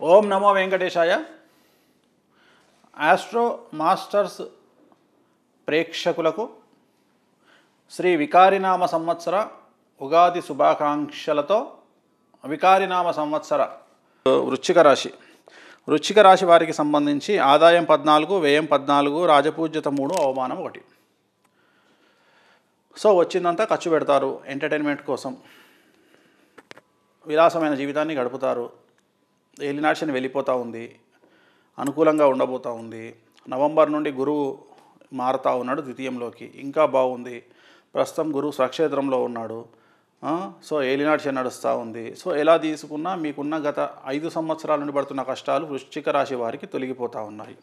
ఓం నమో వెంకటేశాయ. Astro masters ప్రేక్షకులకు శ్రీ వికారినామ సంవత్సర ఉగాది శుభాకాంక్షలతో వికారినామ సంవత్సర వృశ్చిక రాశి. వృశ్చిక రాశి వారికి సంబంధించి ఆదాయం పద్నాలుగు వ్యయం పద్నాలుగు రాజపూజ్యత మూడు అవమానం ఒకటి. సో వచ్చిందంతా ఖర్చు పెడతారు ఎంటర్టైన్మెంట్ కోసం. విలాసమైన జీవితాన్ని గడుపుతారు ఏలినాశని వెళ్ళిపోతూ ఉంది అనుకూలంగా ఉండబోతూ ఉంది. నవంబర్ నుండి గురువు మారుతూ ఉన్నాడు ద్వితీయంలోకి. ఇంకా బాగుంది. ప్రస్తుతం గురువు స్వక్షేత్రంలో ఉన్నాడు. సో ఏలినాటి నడుస్తూ ఉంది. సో ఎలా తీసుకున్నా మీకున్న గత ఐదు సంవత్సరాల నుండి పడుతున్న కష్టాలు వృశ్చిక రాశి వారికి తొలగిపోతూ ఉన్నాయి.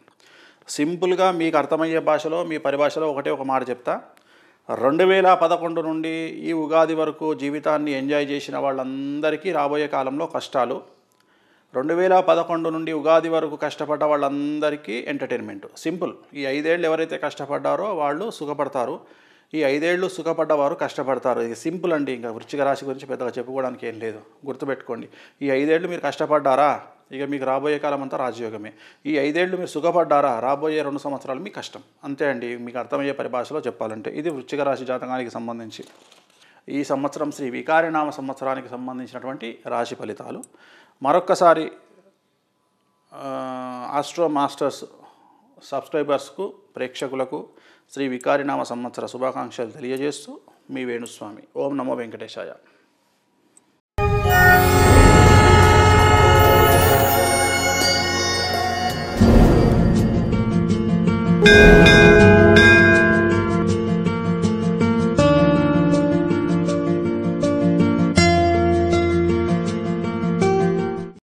సింపుల్గా మీకు అర్థమయ్యే భాషలో మీ పరిభాషలో ఒకటే ఒక మాట చెప్తా. రెండు వేల పదకొండు నుండి ఈ ఉగాది వరకు జీవితాన్ని ఎంజాయ్ చేసిన వాళ్ళందరికీ రాబోయే కాలంలో కష్టాలు రెండు వేల పదకొండు నుండి ఉగాది వరకు కష్టపడ్డ వాళ్ళందరికీ ఎంటర్టైన్మెంట్. సింపుల్. ఈ ఐదేళ్ళు ఎవరైతే కష్టపడ్డారో వాళ్ళు సుఖపడతారు. ఈ ఐదేళ్ళు సుఖపడ్డవారు కష్టపడతారు. ఇది సింపుల్ అండి. ఇంకా వృచ్చిక రాశి గురించి పెద్దగా చెప్పుకోవడానికి ఏం లేదు. గుర్తుపెట్టుకోండి. ఈ ఐదేళ్ళు మీరు కష్టపడ్డారా? ఇక మీకు రాబోయే కాలం అంతా రాజయోగమే. ఈ ఐదేళ్ళు మీరు సుఖపడ్డారా? రాబోయే రెండు సంవత్సరాలు మీ కష్టం. అంతే అండి. మీకు అర్థమయ్యే పరిభాషలో చెప్పాలంటే ఇది వృచ్చిక రాశి జాతకానికి సంబంధించి. ఈ సంవత్సరం శ్రీ వికారినామ సంవత్సరానికి సంబంధించినటువంటి రాశి ఫలితాలు. మరొక్కసారి ఆస్ట్రో మాస్టర్స్ సబ్స్క్రైబర్స్కు ప్రేక్షకులకు శ్రీ వికారినామ సంవత్సర శుభాకాంక్షలు తెలియజేస్తూ మీ వేణుస్వామి. ఓం నమో వెంకటేశాయ.